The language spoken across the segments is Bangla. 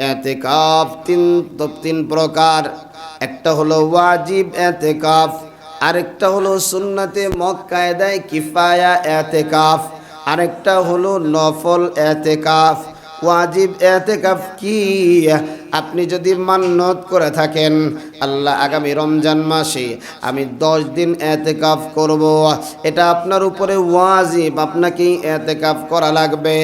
এতেকাফ, তিন তিন প্রকার। একটা হলো ওয়াজিব এতেকাফ, আরেকটা হলো সুন্নাতে মক্কায়দায় কিফায়া এতেকাফ, আরেকটা হলো নফল এতেকাফ। ওয়াজিব এতেকাফ কি? আপনি যদি মান্নত করে থাকেন, আল্লাহ আগামী রমজান মাসে আমি দশ দিন এতেকাফ করব। এটা আপনার উপরে ওয়াজিব, আপনাকেই এতেকাফ করা লাগবে।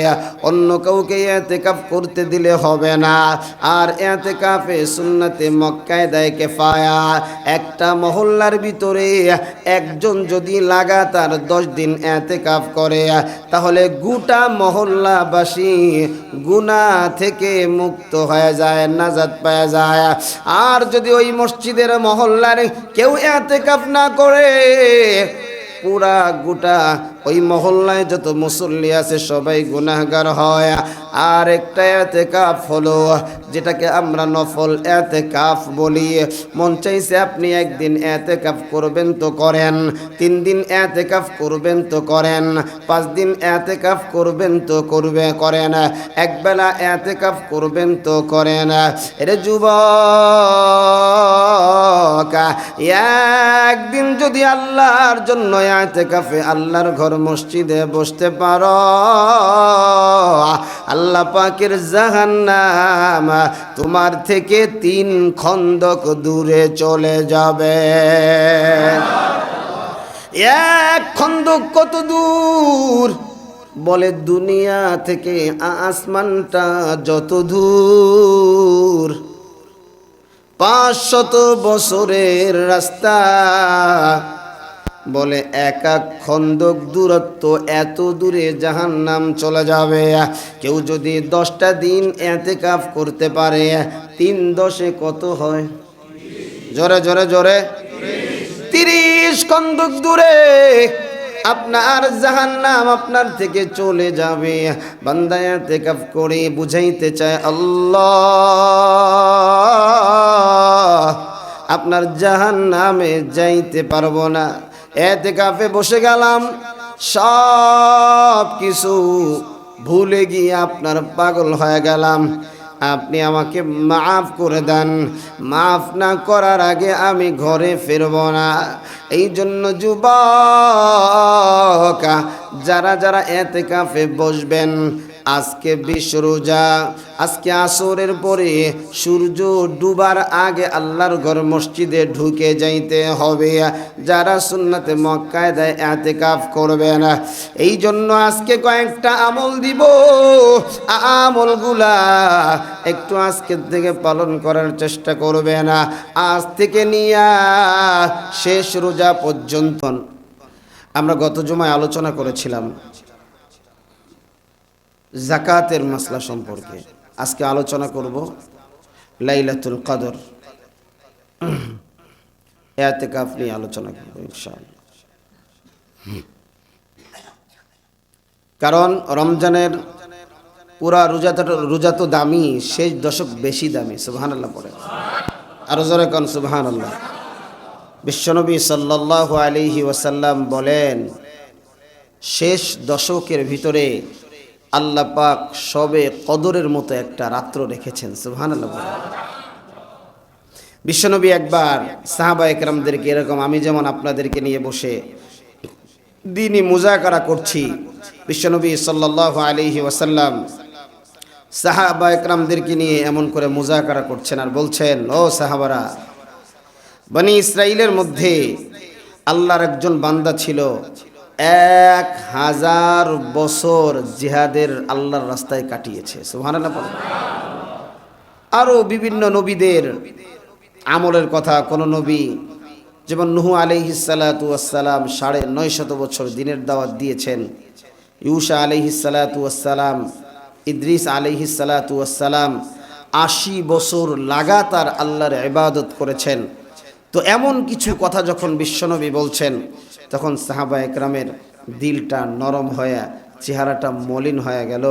অন্য কাউকে এতেকাফ করতে দিলে হবে না। আর এতেকাফে সুন্নাতে মক্কায় দেয় কেফায়া। একটা মহল্লার ভিতরে একজন যদি লাগাতার দশ দিন এতেকাফ করে, তাহলে গোটা মহল্লাবাসী গুনাহ থেকে মুক্ত হয়ে যায় নাজাত পাওয়া যায়। আর যদি ওই মসজিদের মহল্লার কেউ এতেকাফ না করে পুরা গোটা ওই মহল্লায় যত মুসল্লি আছে সবাই গুনাহগার হয়। আর একটা এতেকাফ হলো, যেটাকে আমরা নফল এতেকাফ বলি। মন চাইছে আপনি একদিন এতেকাফ করবেন তো করেন, তিন দিন এতেকাফ করবেন তো করেন, পাঁচ দিন এতেকাফ করবেন তো করবে, করেন, একবেলা এতেকাফ করবেন তো করেন। এরে যুবক, একদিন যদি আল্লাহর জন্য এতেকাফে আল্লাহর ঘর মসজিদে বসতে পারো। আল্লাহ পাকের জাহান্নাম তোমার থেকে তিন খন্দক দূরে চলে যাবে। এক খন্দক কত দূর? বলে দুনিয়া থেকে আসমানটা যত দূর। পাঁচশত বছরের রাস্তা বলে, এক এক খন্দক দূরত্ব এত দূরে জাহান নাম চলে যাবে। কেউ যদি দশটা দিন এতে কাফ করতে পারে, তিন দশে কত হয়? জোরে জোরে জোরে। তিরিশ খন্দক দূরে আপনার জাহান নাম আপনার থেকে চলে যাবে। বান্দায়াতে কাফ করে বুঝাইতে চায়, আল্লাহ, আপনার জাহান নামে যাইতে পারব না। এতে কাফে বসে গেলাম। সব কিছু ভুলে গিয়ে আপনার পাগল হয়ে গেলাম। আপনি আমাকে মাফ করে দেন। মাফ না করার আগে আমি ঘরে ফিরব না। এই জন্য যুবক, যারা যারা এতে কাফে বসবেন আজকে বিশ্ব রোজা, আজকে আসরের পরে সূর্য ডুবার আগে আল্লাহর ঘর মসজিদে ঢুকে যাইতে হবে। যারা সুন্নাতে মক্কায় দেয় এতে কাফ করবে না। এই জন্য আজকে কয়েকটা আমল দিব। আমলগুলা একটু আজকের থেকে পালন করার চেষ্টা করবে না। আজ থেকে নিয়ে শেষ রোজা পর্যন্ত। আমরা গত জমায় আলোচনা করেছিলাম। জাকাতের মাসলা সম্পর্কে। আজকে আলোচনা করব লাইলাতুল কদর। এতেকাফ আপনি আলোচনা করব কারণ রমজানের পুরা রোজা রোজা তো দামি, শেষ দশক বেশি দামি সুবহান আল্লাহ পরে আরও জোরে কন সুবহান আল্লাহ বিশ্বনবী সাল্লাহ আলিহি ওয়াসাল্লাম বলেন, শেষ দশকের ভিতরে আল্লাহ পাক সবে কদরের মতো একটা রাত্র রেখেছেন আল্লাহ বিশ্বনবী একবার সাহাবা একরামদেরকে এরকম আমি যেমন আপনাদেরকে নিয়ে বসে দিনই মুজাকারা করছি, বিশ্বনবী সাল্লাহ আলিহি ওয়াসাল্লাম সাহাবা একরামদেরকে নিয়ে এমন করে মুজাকারা করছেন আর বলছেন, ও সাহাবারা, বনি ইসরায়েলের মধ্যে আল্লাহর একজন বান্দা ছিল এক হাজার বছর জিহাদের আল্লাহর রাস্তায় কাটিয়েছে। সুবহানাল্লাহ বলেন। আরও বিভিন্ন নবীদের আমলের কথা কোন নবী যেমন নুহু আলিহিসালাতাম সাড়ে নয় শত বছর দিনের দাওয়াত দিয়েছেন। ইউসা আলিহিসালাতাম ইদ্রিস আলিহিসালাতাম আশি বছর লাগাতার আল্লাহর ইবাদত করেছেন। তো এমন কিছু কথা যখন বিশ্বনবী বলছেন তখন সাহাবা একরামের দিলটা নরম হয়ে, চেহারাটা মলিন হয়ে গেল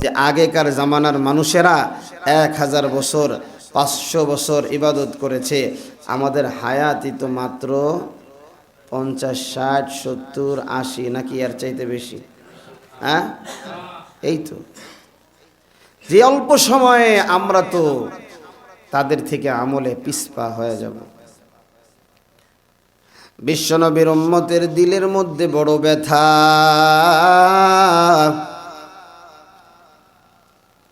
যে আগেকার জামানার মানুষেরা এক হাজার বছর, পাঁচশো বছর ইবাদত করেছে। আমাদের হায়াতই তো মাত্র পঞ্চাশ, ষাট, সত্তর, আশি নাকি এর চাইতে বেশি? হ্যাঁ? এই তো। যে অল্প সময়ে আমরা তো তাদের থেকে আমলে পিসপা হয়ে যাব। বিশ্বনবীর উম্মতের দিলের মধ্যে বড় ব্যথা।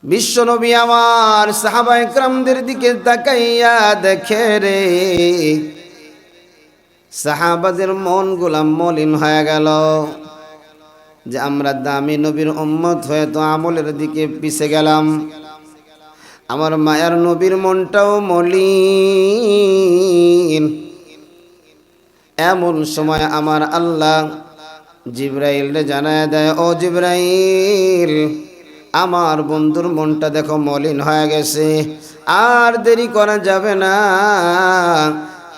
বিশ্বনবী আমার সাহাবা একরামদের দিকে তাকাইয়া দেখে রে। সাহাবাদের মন গোলাম মলিন হয়ে গেল। যে আমরা দামি নবীর উম্মত হয়ে তো আমলের দিকে পিছে গেলাম। আমার মায়ার নবীর মনটাও মলিন। এমন সময় আমার আল্লাহ জিব্রাইল জানায় দেয়, ও জিব্রাইল, আমার বন্ধুর মনটা দেখো মলিন হয়ে গেছে, আর দেরি করা যাবে না।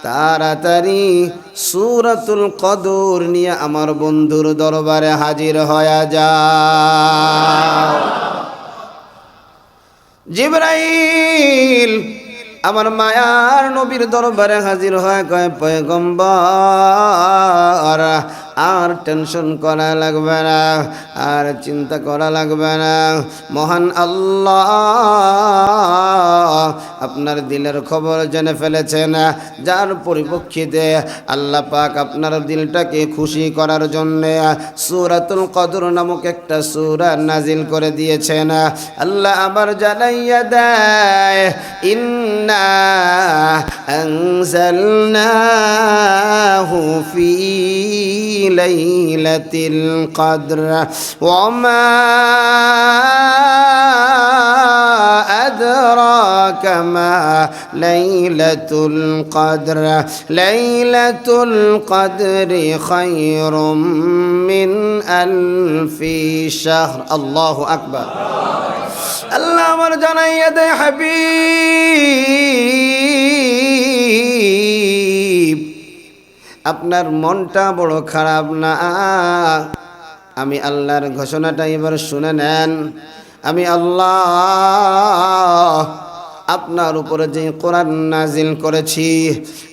তাড়াতাড়ি সুরাতুল কদর নিয়ে আমার বন্ধুর দরবারে হাজির হয়ে যা জিব্রাইল আমার মায়ার নবীর দরবারে হাজির হয়, কয় পয়গম্বর, আর টেনশন করা লাগবে না, আর চিন্তা করা লাগবে না। মহান আল্লাহ আপনার দিলের খবর জেনে ফেলেছেন, যার পরিপ্রেক্ষিতে আল্লাহ পাক আপনার দিলটাকে খুশি করার জন্য সুরাতুল কদর নামক একটা সুরা নাজিল করে দিয়েছেন। আল্লাহ আবার জানাইয়া দেয় أنزلناه في ليلة القدر. وما أدراك ما ليلة القدر ليلة القدر خير من ألف شهر الله أكبر আল্লাহ আমার জানাইয়া দে হাবিব আপনার মনটা বড় খারাপ না আমি আল্লাহর ঘোষণাটা এবার শুনে নেন আমি আল্লাহ আপনার উপরে যে কোরআন নাজিল করেছি,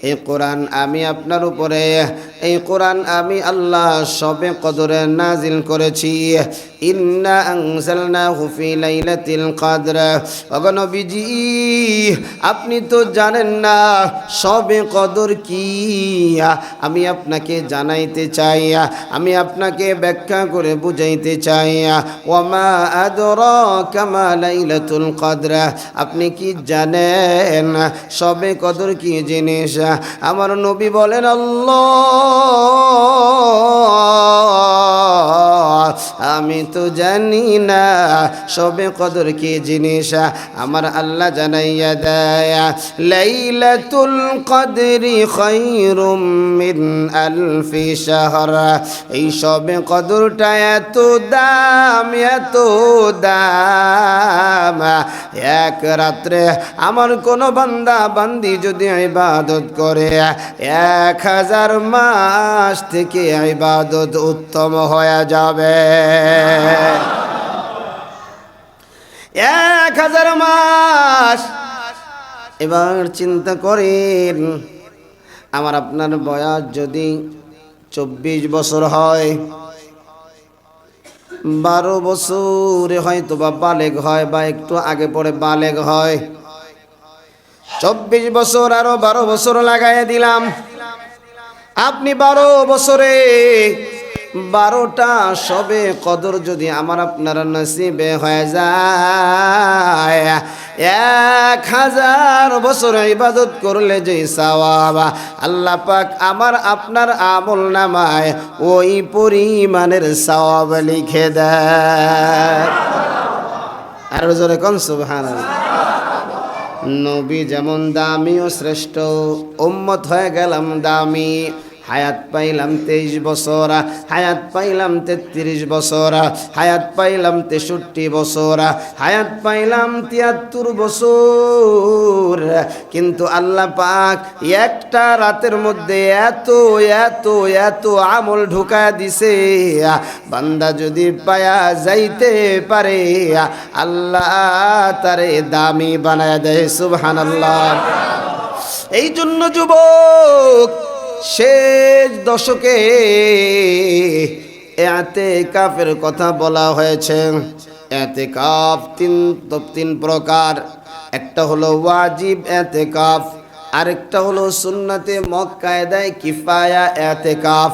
এই কোরআন আমি আপনার উপরে, এই কোরআন আমি আল্লাহ সবে কদরে নাজিল করেছি। ইন্না আনজালনাহু ফি লাইলাতিল কদর। অগনবীজি আপনি তো জানেন না সবে কদর কি। আমি আপনাকে জানাইতে চাই, আমি আপনাকে ব্যাখ্যা করে বুঝাইতে চাই। ওয়ামা আদর মা লাইলাতুল কদর। আপনি কি জানেন। সবে কদর কি জিনিস? আমার নবী বলেন আল্লাহ। আমি তো জানি না, সবে কদর কি জিনিস, আমার আল্লাহ জানাইয়া দেয়। লাইলাতুল কদরি খায়রুম মিন আলফি শাহর। এই সবে কদরটা এত দাম এত দাম। এক রাত্রে আমার কোন বান্দা বান্দি যদি ইবাদত করে, এক হাজার মাস থেকে ইবাদত উত্তম হয়ে যাবে। এক হাজার মাস। এবার চিন্তা করেন, আমার আপনার বয়স যদি চব্বিশ বছর হয়, বারো বছরে হয়তো বা বালেগ হয় বা একটু আগে পরে বালেগ হয়। চব্বিশ বছর আরও বারো বছর লাগাই দিলাম। আপনি বারো বছরে বারোটা সবে কদর যদি আমার আপনার নসিবে হয়ে যায়, এক হাজার বছর ইবাদত করলে যে সওয়াব, আল্লাহ পাক আমার আপনার আমল নামায় ওই পরিমাণের সওয়াব লিখে দেয়। আর নবী যেমন দামি ও শ্রেষ্ঠ, উম্মত হয়ে গেলাম দামি হায়াত পাইলাম তেইশ বছর, হায়াত পাইলাম তেত্রিশ বছর, হায়াত পাইলাম তেষট্টি বছর, হায়াত পাইলাম তিয়াত্তর বছর। কিন্তু আল্লাহ পাক একটা রাতের মধ্যে এত এত এত আমল ঢুকা দিছে। বান্দা যদি পায়া যাইতে পারে, আল্লাহ তারে দামি বানায় দেয় সুবহান আল্লাহ এই জন্য যুবক শেষ দশকে এতে কাফের কথা বলা হয়েছে। এতেকাফ তিন তো তিন প্রকার। একটা হলো ওয়াজিব এতেকাফ আরেকটা হলো সুন্নাতে মক্কায়দায় কিফায়া এতেকাফ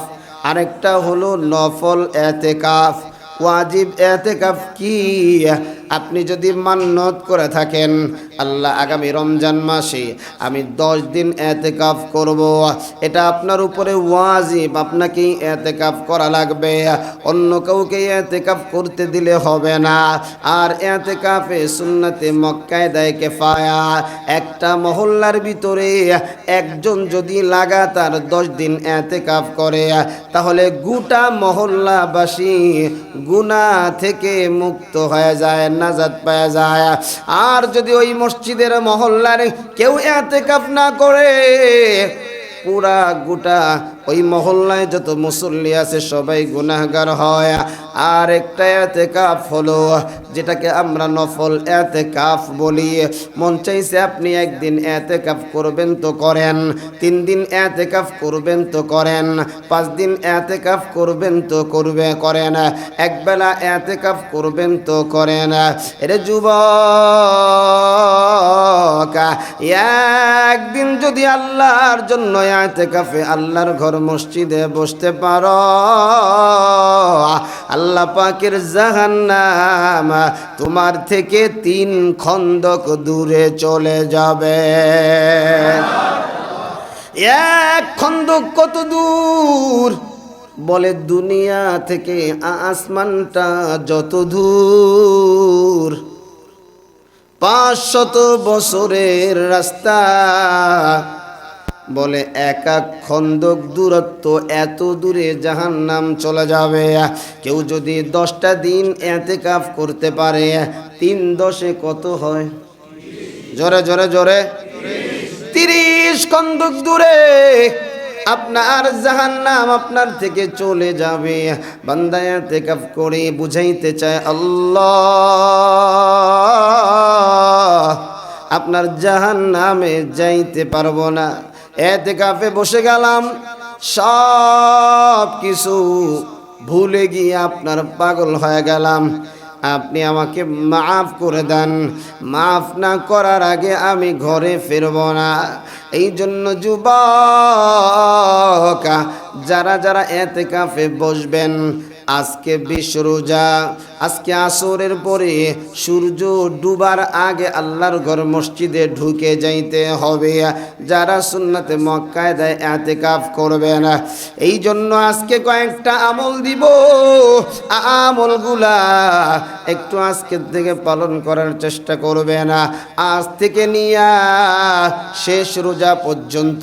আরেকটা হলো নফল এতেকাফ ওয়াজিব এতেকাফ কি? আপনি যদি মান্নত করে থাকেন, আল্লাহ আগামী রমজান মাসে আমি দশ দিন এতেকাফ করব। এটা আপনার উপরে ওয়াজিব আপনাকে এতেকাফ করা লাগবে। অন্য কাউকে এতেকাফ করতে দিলে হবে না। আর এতেকাফে সুন্নাতে মক্কায় দেয় কেফায়া। একটা মহল্লার ভিতরে একজন যদি লাগাতার দশ দিন এতেকাফ করে, তাহলে গোটা মহল্লাবাসী গুনাহ থেকে মুক্ত হয়ে যায় নাজাত পাওয়া যায়। আর যদি ওই মসজিদের মহল্লার কেউ এতেকাফ না করে পুরা গোটা ওই মহল্লায় যত মুসল্লি আছে সবাই গুনাহগার হয়। আর একটা এতে কাফ হলো, যেটাকে আমরা নফল এতে কাফ বলি। মন চাইছে আপনি একদিন এতে কাফ করবেন তো করেন, তিন দিন এতে কাফ করবেন তো করেন, পাঁচ দিন এতে কাফ করবেন তো করবে, করেন একবেলা এতে কাফ করবেন তো করেন। এটা যুবক, একদিন যদি আল্লাহর জন্য এতে কাফে আল্লাহর ঘর মসজিদে বসতে পারো। আল্লাহ পাকের জাহান্নাম তোমার থেকে তিন খন্দক দূরে চলে যাবে। এক খন্দক কত দূর? বলে দুনিয়া থেকে আসমানটা যত দূর। পাঁচশত বছরের রাস্তা বলে এক এক খন্দক দূরত্ব এত দূরে জাহান নাম চলে যাবে। কেউ যদি দশটা দিন এতে কাফ করতে পারে, তিন দশে কত হয়? জোরে জোরে জোরে। তিরিশ খন্দক দূরে আপনার জাহান নাম আপনার থেকে চলে যাবে। বান্দায় কাফ করে বুঝাইতে চায়, আল্লাহ, আপনার জাহান নামে যাইতে পারব না। এতে কাফে বসে গেলাম। সব কিছু ভুলে গিয়ে আপনার পাগল হয়ে গেলাম। আপনি আমাকে মাফ করে দেন। মাফ না করার আগে আমি ঘরে ফিরব না। এই জন্য যুবক, যারা যারা এতে কাফে বসবেন আজকে বিশ্ব রোজা, আজকে আসরের পরে সূর্য ডুবার আগে আল্লাহর ঘর মসজিদে ঢুকে যাইতে হবে। যারা সুন্নাতে মক্কায় দেয় এতে কাফ করবে না। এই জন্য আজকে কয়েকটা আমল দিব। আমলগুলা একটু আজকের থেকে পালন করার চেষ্টা করবে না। আজ থেকে নিয়ে শেষ রোজা পর্যন্ত